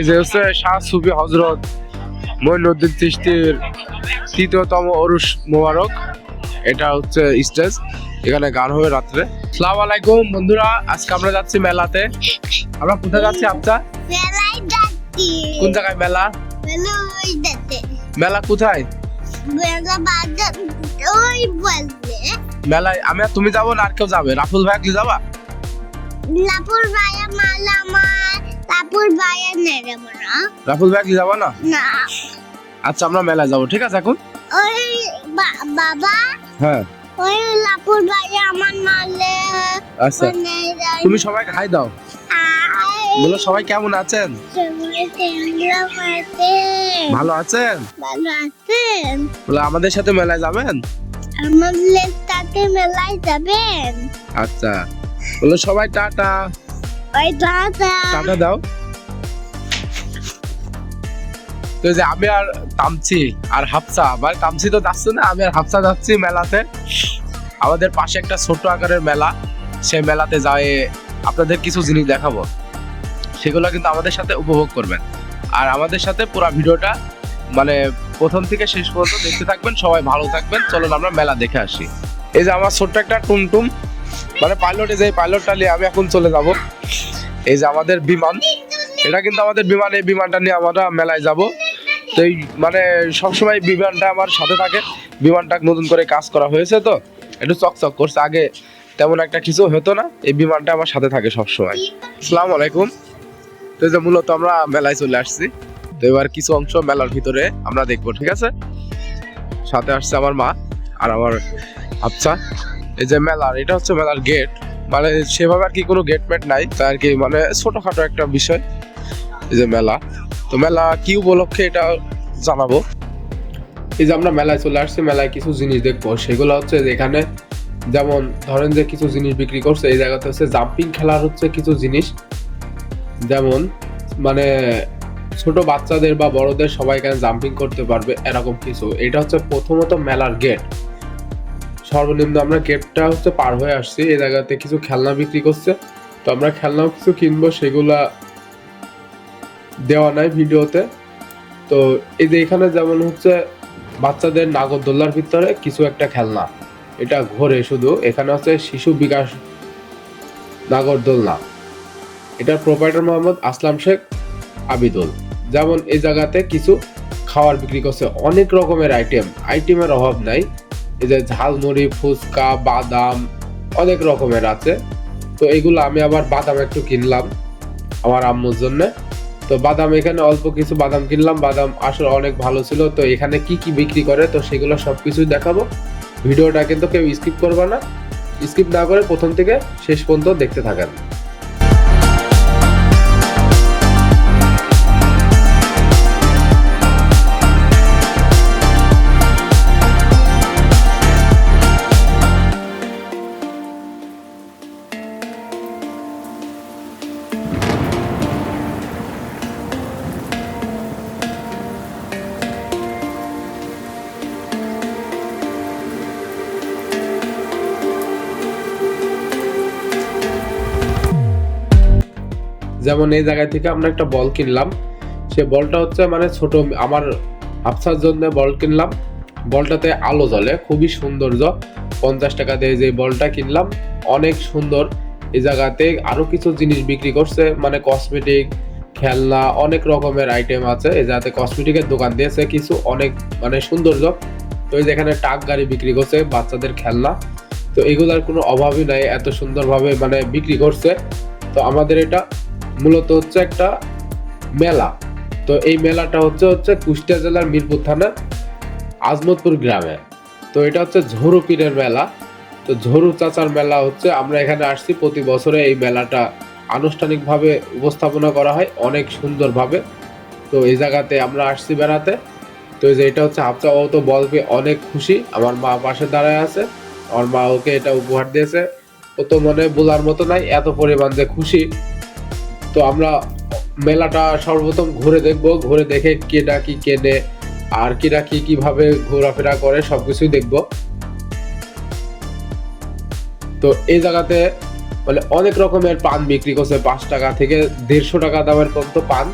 এই যে হচ্ছে শাহ সুফি হজরত মইনুদ্দিন চিস্তির তৃতীয়তম অরুষ মোবারক এটা হচ্ছে স্টেজ এখানে গান হবে রাত্রে। সালাম আলাইকুম বন্ধুরা আজকে আমরা যাচ্ছি মেলাতে। আমরা কোথায় যাচ্ছি আপচা কোন জায়গায় মেলা? মেলা কোথায়? মেলায়। আমি আর তুমি যাব না আর কেউ যাবে? রাফুল ভাই কি যাবা? লাপুর ভাইয়া মালা না। রাফুল ভাই কি যাবা না? না। আচ্ছা আমরা মেলায় যাব ঠিক আছে এখন? ওই বাবা হ্যাঁ। ওই লাপুর ভাইয়া আমার মারলে আচ্ছা। তুমি সবাইকে হাই দাও। বলো সবাই কেমন আছেন? ভালো আছেন? ভালো আছেন। বলে আমাদের সাথে মেলায় যাবেন? আমাদের সাথে মেলায় যাবেন। আচ্ছা। বলো সবাই টাটা। দাদা টাটা দাও। তো যে আমি আর তামছি আর হাফসা মানে তামছি তো যাচ্ছে না, আমি আর হাফসা যাচ্ছি মেলাতে। আমাদের পাশে একটা ছোট আকারের মেলা, সেই মেলাতে যায় আপনাদের কিছু জিনিস দেখাবো। সেগুলো কিন্তু আমাদের সাথে উপভোগ করবেন। আর আমাদের সাথে পুরো ভিডিওটা মানে প্রথম থেকে শেষ পর্যন্ত দেখতে থাকবেন, সবাই ভালো থাকবেন। চলুন আমরা মেলা দেখে আসি। এই যে আমার ছোট্ট একটা টুমটুম মানে পাইলটে যে পাইলটটা নিয়ে আমি এখন চলে যাব। এই যে আমাদের বিমান, এটা কিন্তু আমাদের বিমান, এই বিমানটা নিয়ে আমরা মেলায় যাব। তো এই মানে সবসময় বিমানটা আমার সাথে থাকে। বিমানটা নতুন করে কাজ করা হয়েছে তো, একটু চকচক করছে। আগে তেমন একটা কিছু হতো না, এই বিমানটা আমার সাথে থাকে সবসময়। আসসালামু আলাইকুম। তো যে মূলত আমরা মেলায় চলে আসছি। তো এবার কিছু অংশ মেলার ভিতরে আমরা দেখব, ঠিক আছে? সাথে আসছে আমার মা আর আমার আচ্ছা এই যে মেলার, এটা হচ্ছে মেলার গেট মানে সেভাবে আর কি কোনো গেট মেট নাই, তাই আর কি মানে ছোটখাটো একটা বিষয়। এই যে মেলা। তো মেলা কি উপলক্ষে এটা জানাব? এই যে আমরা মেলায় চলে আসছি, মেলায় কিছু জিনিস দেখব। সেগুলো হচ্ছে এখানে যেমন ধরেন যে কিছু জিনিস বিক্রি করছে, এই জায়গাতে হচ্ছে জাম্পিং খেলার হচ্ছে কিছু জিনিস। যেমন মানে ছোট বাচ্চাদের বা বড়দের সবাই এখানে জাম্পিং করতে পারবে এরকম কিছু। এটা হচ্ছে প্রথমত মেলার গেট সর্বনিম্ন আমরা গেটটা হচ্ছে পার হয়ে আসছি। এই জায়গাতে কিছু খেলনা বিক্রি করছে। তো আমরা খেলনাও কিছু কিনবো, সেগুলা দেওয়া নাই ভিডিওতে। তো এই যে এখানে যেমন হচ্ছে বাচ্চাদের নাগরদোল্লার ভিতরে কিছু একটা খেলনা। এটা ঘোরে শুধু। এখানে হচ্ছে শিশু বিকাশ নাগরদোলনা এটার প্রোপাইটার মোহাম্মদ আসলাম শেখ আবিদুল। যেমন এই জায়গাতে কিছু খাবার বিক্রি করছে। অনেক রকমের আইটেম আইটেমের অভাব নাই। এই যে ঝালমুড়ি, ফুচকা, বাদাম, অনেক রকমের আছে। তো এগুলো আমি আবার বাদাম একটু কিনলাম আমার আম্মুর জন্য। তো বাদাম এখানে অল্প কিছু বাদাম কিনলাম, বাদাম আসলে অনেক ভালো ছিল। তো এখানে কি কি বিক্রি করে, তো সেগুলো সব কিছুই দেখাবো। ভিডিওটা কিন্তু কেউ স্কিপ করবা না। স্কিপ না করে প্রথম থেকে শেষ পর্যন্ত দেখতে থাকেন। যেমন এই জায়গা থেকে আমরা একটা বল কিনলাম। সে বলটা হচ্ছে মানে ছোট, আমার হাফসার জন্য বল কিনলাম। বলটাতে আলো জ্বলে, খুবই সৌন্দর্য। পঞ্চাশ টাকা দিয়ে যে বলটা কিনলাম, অনেক সুন্দর। এই জায়গাতে আরও কিছু জিনিস বিক্রি করছে মানে কসমেটিক খেলনা, অনেক রকমের আইটেম আছে। এই জায়গাতে কসমেটিকের দোকান দিয়েছে কিছু অনেক মানে সৌন্দর্য। তো এই যেখানে টাক গাড়ি বিক্রি করছে বাচ্চাদের খেলনা। তো এগুলার কোনো অভাবই নাই, এত সুন্দরভাবে মানে বিক্রি করছে। তো আমাদের এটা মূলত হচ্ছে একটা মেলা। তো এই মেলাটা হচ্ছে হচ্ছে কুষ্টিয়া জেলার মিরপুর থানা আজমতপুর গ্রামে। তো এটা হচ্ছে ঝরু পীরের মেলা। তো ঝরু চাচার মেলা হচ্ছে, আমরা এখানে আসছি প্রতি বছরে এই মেলাটা আনুষ্ঠানিকভাবে উপস্থাপনা করা হয়, অনেক সুন্দরভাবে। তো এই জায়গাতে আমরা আসছি বেড়াতে। তো যে এটা হচ্ছে হাফসা ও তো বল পেয়ে অনেক খুশি। আমার মা পাশে দাঁড়ায় আছে। আমার মা ওকে এটা উপহার দিয়েছে। ও তো মনে বোলার মতো নাই, এত পরিমাণ যে খুশি। তো আমরা মেলাটা সর্বপ্রথম ঘুরে দেখব। ঘুরে দেখে কেটা কি কেনে, আর কিরা কি কীভাবে ঘোরাফেরা করে সবকিছুই দেখব। তো এই জায়গাতে মানে অনেক রকমের পান বিক্রি করছে। পাঁচ টাকা থেকে দেড়শো টাকা দামের পর্যন্ত পান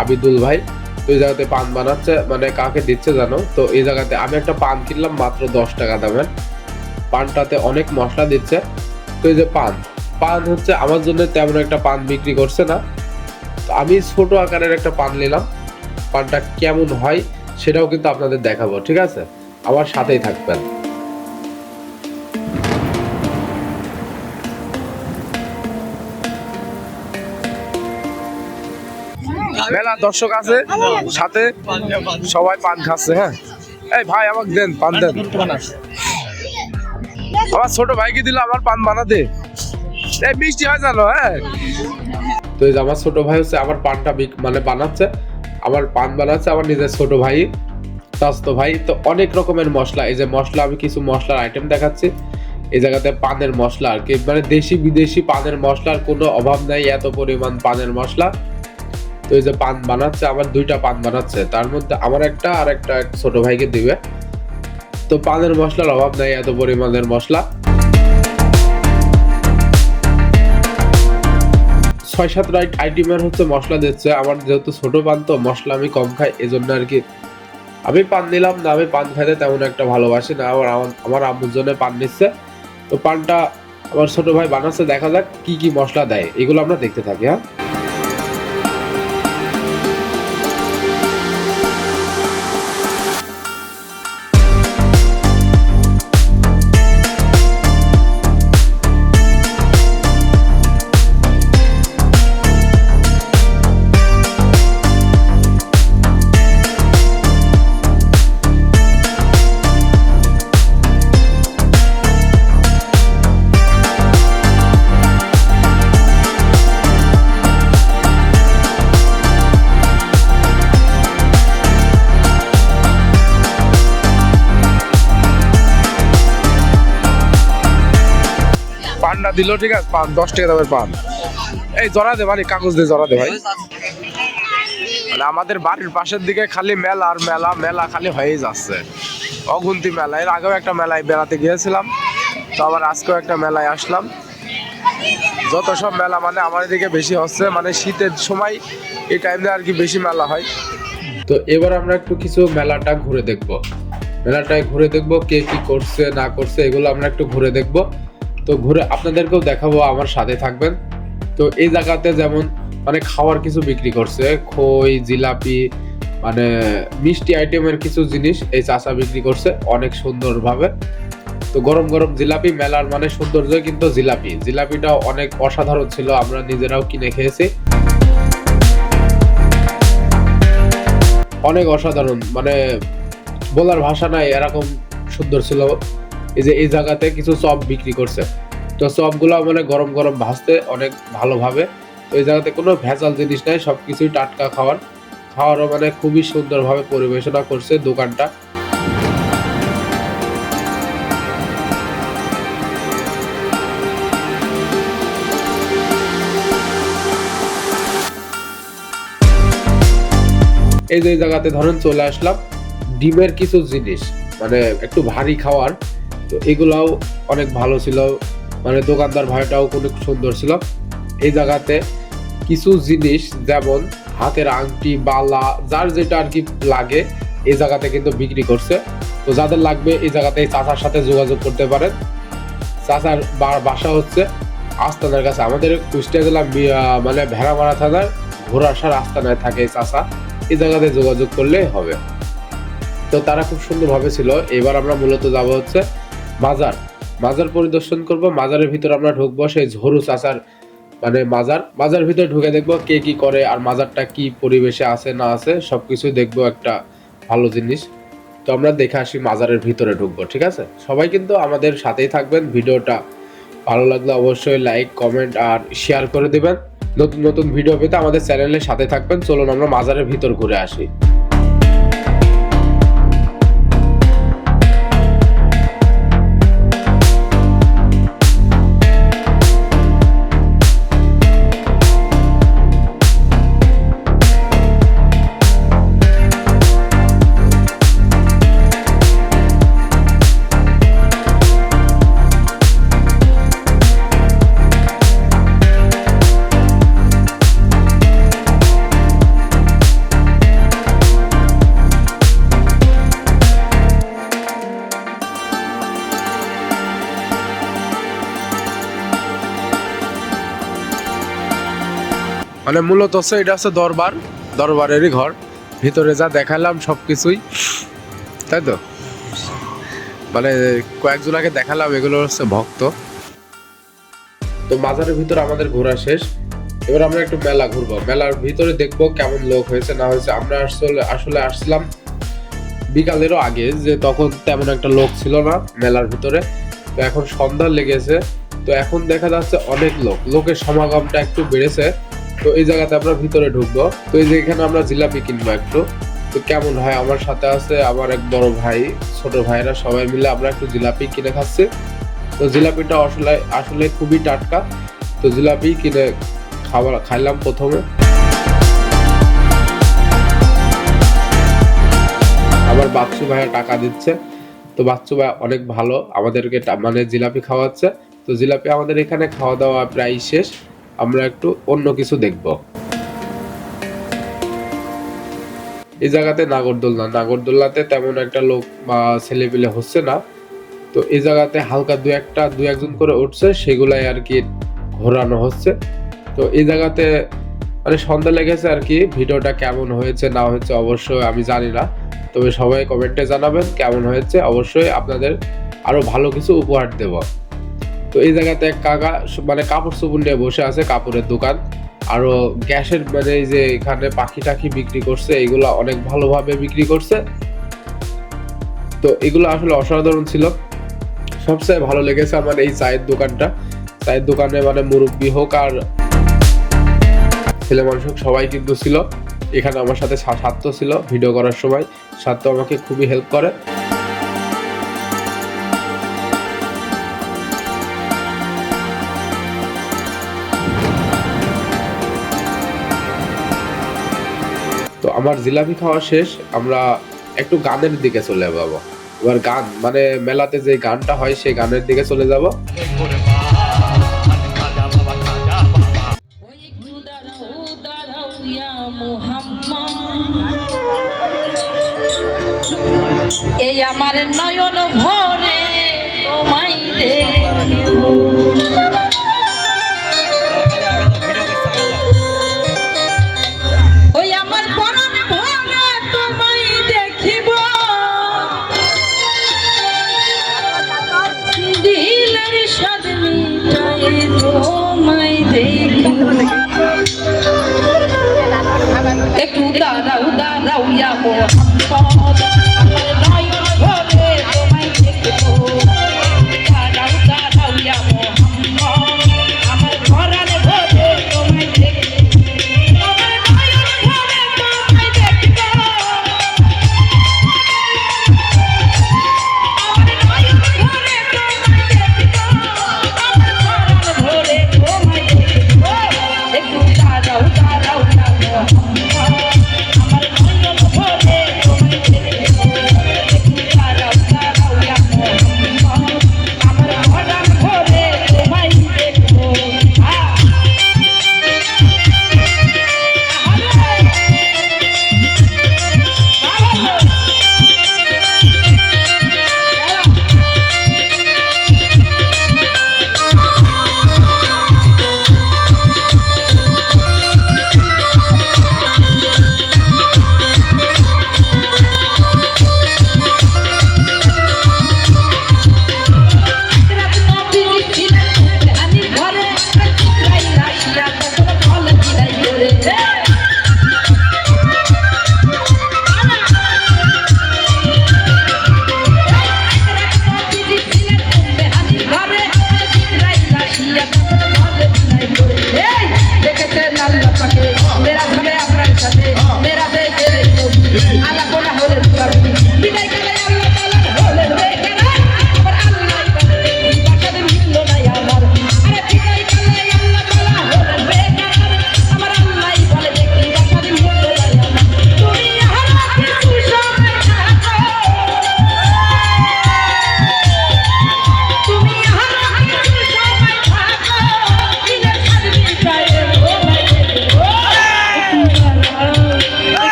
আবিদুল ভাই। তো এই জায়গাতে পান বানাচ্ছে মানে কাকে দিচ্ছে জানো? তো এই জায়গাতে আমি একটা পান কিনলাম মাত্র দশ টাকা দামের। পানটাতে অনেক মশলা দিচ্ছে। তো এই যে পান পান হচ্ছে, আমার জন্য তেমন একটা পান বিক্রি করছে না। তো আমি ছোট আকারের একটা পান নিলাম। পানটা কেমন হয় সেটাও কিন্তু আপনাদের দেখাবো, ঠিক আছে? আমার সাথেই থাকবেন। মেলা দর্শক আছে, সাথে সবাই পান খাচ্ছে হ্যাঁ? এই ভাই, আমাকে দেন, পান দেন। আমার ছোট ভাইকে দিল আমার পান বানাতে? মিষ্টি হয় জানো হ্যাঁ। তো এই যে আমার ছোট ভাই হচ্ছে আমার পানটা মানে বানাচ্ছে। আমার পান বানাচ্ছে আমার নিজের ছোট ভাই, স্বাস্থ্য ভাই। তো অনেক রকমের মশলা, এই যে মশলা, আমি কিছু মশলার আইটেম দেখাচ্ছি। এই জায়গাতে পানের মশলা আর কি মানে দেশি বিদেশি পানের মশলার কোনো অভাব নাই, এত পরিমাণ পানের মশলা। তো এই যে পান বানাচ্ছে, আমার দুইটা পান বানাচ্ছে। তার মধ্যে আমার একটা আর একটা ছোট ভাইকে দিবে। তো পানের মশলার অভাব নাই, এত পরিমাণের মশলা। ছয় সাত আইটেমের হচ্ছে মশলা দিচ্ছে। আমার যেহেতু ছোটো পান তো মশলা আমি কম খাই, এজন্য আর কি। আমি পান নিলাম না, আমি পান খাইতে তেমন একটা ভালোবাসি না। আমার আমার- আমার আম্মুর জন্য পান নিচ্ছে। তো পানটা আমার ছোটো ভাই বানাচ্ছে, দেখা যাক কি কি মশলা দেয়। এগুলো আমরা দেখতে থাকি হ্যাঁ? দিল, ঠিক আছে? পান, দশ টাকা দামের পান। এই জরা দে মানে কাগজ দিয়ে জরা দে ভাই। মানে আমাদের বাড়ির পাশের দিকে খালি মেলা আর মেলা মেলা খালি হয়েই যাচ্ছে। অগুন্তি মেলা। এর আগেও একটা মেলায় বেড়াতে গিয়েছিলাম, তো আবার আজকেও একটা মেলায় আসলাম। যত সব মেলা মানে আমার এদিকে বেশি হচ্ছে মানে শীতের সময় এই টাইমে আর কি বেশি মেলা হয়। তো এবার আমরা একটু কিছু মেলাটা ঘুরে দেখব। মেলাটায় ঘুরে দেখব কে কি করছে, না করছে, এগুলো আমরা একটু ঘুরে দেখব। তো ঘুরে আপনাদেরকেও দেখাবো, আমার সাথে থাকবেন। তো এই জায়গাতে যেমন মানে খাওয়ার কিছু বিক্রি করছে, খই, জিলাপি মানে মিষ্টি আইটেমের কিছু জিনিস এই চাচা বিক্রি করছে অনেক সুন্দরভাবে। তো গরম গরম জিলাপি মেলার মানে সৌন্দর্য কিন্তু জিলাপি। জিলাপিটা অনেক অসাধারণ ছিল, আমরা নিজেরাও কিনে খেয়েছি। অনেক অসাধারণ মানে বলার ভাষা নাই, এরকম সুন্দর ছিল। এই যে এই জায়গাতে কিছু চপ বিক্রি করছে। তো চপগুলো মানে গরম গরম ভাজতে অনেক ভালোভাবে। তো এই জায়গাতে কোনো ভেজাল জিনিস নাই সব কিছুই টাটকা খাওয়ার। খাওয়ারও মানে খুবই সুন্দরভাবে পরিবেশনা করছে দোকানটা। এই যে জায়গাতে ধরেন চলে আসলাম। ডিমের কিছু জিনিস মানে একটু ভারী খাওয়ার। তো এগুলাও অনেক ভালো ছিল। মানে দোকানদার ভাইটাও অনেক সুন্দর ছিল। এই জায়গাতে কিছু জিনিস যেমন হাতের আংটি, বালা, যার যেটা আর কি লাগে, এই জায়গাতে কিন্তু বিক্রি করছে। তো যাদের লাগবে এই জায়গাতে চাচার সাথে যোগাযোগ করতে পারেন। চাচার বাসা হচ্ছে আস্তানার কাছে। আমাদের কুষ্টিয়া জেলা মানে ভেড়ামারা থানার ঘোড়াসার আস্তানায় থাকে চাচা। এই জায়গাতে যোগাযোগ করলে হবে। তো তারা খুব সুন্দরভাবে ছিল। এবার আমরা মূলত যাব হচ্ছে মাজার। মাজার পরিদর্শন করব, মাজারের ভিতর আমরা ঢুকবো সেই ঝরু চাচার মানে মাজার। মাজার ভিতরে ঢুকে দেখব কে কি করে আর মাজারটা কি পরিবেশে আছে না আছে সব কিছু দেখব একটা ভালো জিনিস। তো আমরা দেখে আসি মাজারের ভিতরে ঢুকবো, ঠিক আছে? সবাই কিন্তু আমাদের সাথেই থাকবেন, ভিডিওটা ভালো লাগলে অবশ্যই লাইক কমেন্ট আর শেয়ার করে দিবেন। নতুন নতুন ভিডিও পেতে আমাদের চ্যানেলের সাথে থাকবেন। চলুন আমরা মাজারের ভিতর ঘুরে আসি। মানে মূলত হচ্ছে এটা হচ্ছে দরবার, দরবারেরই ঘর। ভিতরে যা দেখালাম সব কিছুই তাই তো? মানে কয়েকজনাকে দেখালাম, এগুলো হচ্ছে ভক্ত। তো মাজারের ভিতরে আমাদের ঘোরা শেষ। এবার আমরা একটু মেলা ঘুরবো। মেলার ভিতরে দেখব কেমন লোক হয়েছে, না হয়েছে। আমরা আসলে আসলে আসলাম বিকালেরও আগে, যে তখন তেমন একটা লোক ছিল না মেলার ভিতরে। তো এখন সন্ধ্যা লেগেছে। তো এখন দেখা যাচ্ছে অনেক লোক। লোকের সমাগমটা একটু বেড়েছে। তো এই জায়গাতে আমরা ভিতরে ঢুকবো। তো এই যে এখানে আমরা জিলাপি কিনবো একটু। তো কেমন হয়? আমার সাথে আছে আমার এক বড় ভাই, ছোট ভাইরা সবাই মিলে আমরা একটু জিলাপি কিনে খাচ্ছি। তো জিলাপিটা আসলে আসলে খুবই টাটকা। তো জিলাপি কিনে খাবার, খাইলাম প্রথমে। আবার বাচ্চু ভাইয়া টাকা দিচ্ছে। তো বাচ্চু ভাই অনেক ভালো, আমাদেরকে মানে জিলাপি খাওয়াচ্ছে। তো জিলাপি আমাদের এখানে খাওয়া দাওয়া প্রায় শেষ। আমরা একটু অন্য কিছু দেখব। এই জায়গাতে নাগরদোলনা। নাগরদোলনাতে তেমন একটা লোক বা ছেলেপিলে হচ্ছে না। তো এই জায়গাতে হালকা দু একটা, দু একজন করে উঠছে, সেগুলাই আর কি ঘোরানো হচ্ছে। তো এই জায়গাতে মানে সন্ধ্যা লেগেছে আর কি, ভিডিওটা কেমন হয়েছে, না হয়েছে অবশ্যই আমি জানি না। তবে সবাই কমেন্টে জানাবেন কেমন হয়েছে। অবশ্যই আপনাদের আরও ভালো কিছু উপহার দেব। তো এই জায়গাতে এক কাকা মানে কাপড় চোপড় নিয়ে বসে আছে, কাপড়ের দোকান। আরও গ্যাসের মানে এই যে এখানে পাখি টাখি বিক্রি করছে, এগুলো অনেক ভালোভাবে বিক্রি করছে। তো এগুলো আসলে অসাধারণ ছিল। সবচেয়ে ভালো লেগেছে আমার এই চায়ের দোকানটা। চায়ের দোকানে মানে মুরব্বী হোক আর ছেলে মানুষ হোক, সবাই কিন্তু ছিল। এখানে আমার সাথে সা- সাত্য ছিল ভিডিও করার সময়। সাত্য আমাকে খুবই হেল্প করে। আমার জিলাপি খাওয়া শেষ, আমরা একটু গানের দিকে চলে যাব। এবার গান মানে মেলাতে যে গানটা হয় সেই গানের দিকে চলে যাব। এই আমার নয়ন ভরে তোমায়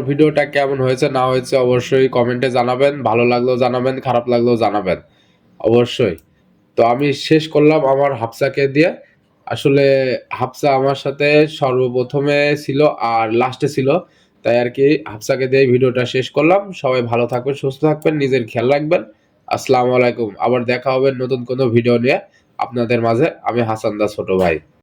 আমার ভিডিওটা কেমন হয়েছে, না হয়েছে অবশ্যই কমেন্টে জানাবেন। ভালো লাগলেও জানাবেন, খারাপ লাগলেও জানাবেন। অবশ্যই। তো আমি শেষ করলাম আমার হাফসাকে দিয়ে। আসলে হাফসা আমার সাথে সর্বপ্রথমে ছিল আর লাস্টে ছিল। তাই আর কি হাফসাকে দিয়ে ভিডিওটা শেষ করলাম। সবাই ভালো থাকবেন, সুস্থ থাকবেন, নিজের খেয়াল রাখবেন। আসসালামু আলাইকুম। আবার দেখা হবে নতুন কোনো ভিডিও নিয়ে। আপনাদের মাঝে আমি হাসান দা ছোট ভাই।